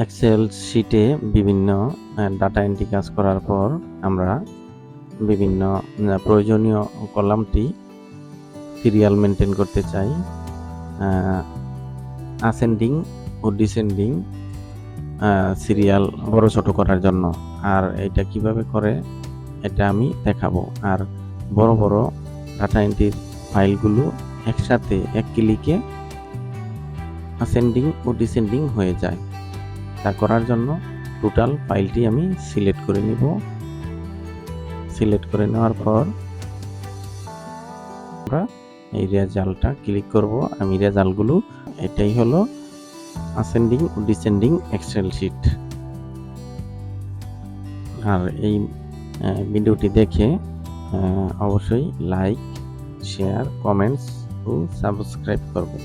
Excel শিটে বিভিন্ন data entry কাজ করার পর আমরা বিভিন্ন প্রয়োজনীয় কলামটি সিরিয়াল মেনটেন করতে চাই। আসেন্ডিং ও ডিসেন্ডিং সিরিয়াল বড় ছোট করার জন্য। আর এটা কীভাবে করে, এটা আমি দেখাবো। আর বড় বড় ডাটা এন্ট্রির ফাইলগুলো একসাথে এক ক্লিকে আসেন্ডিং ও ডিসেন্ডিং হয়ে যায়। তা করার জন্য টোটাল ফাইলটি আমি সিলেক্ট করে নিব। সিলেক্ট করে নেওয়ার পর আমরা এই রেজাল্টটা ক্লিক করব। আমি রেজাল্টগুলো, এটাই হলো আসেন্ডিং ও ডিসেন্ডিং এক্সেল শিট আর এই ভিডিওটি দেখে অবশ্যই লাইক শেয়ার কমেন্টস ও সাবস্ক্রাইব করবেন।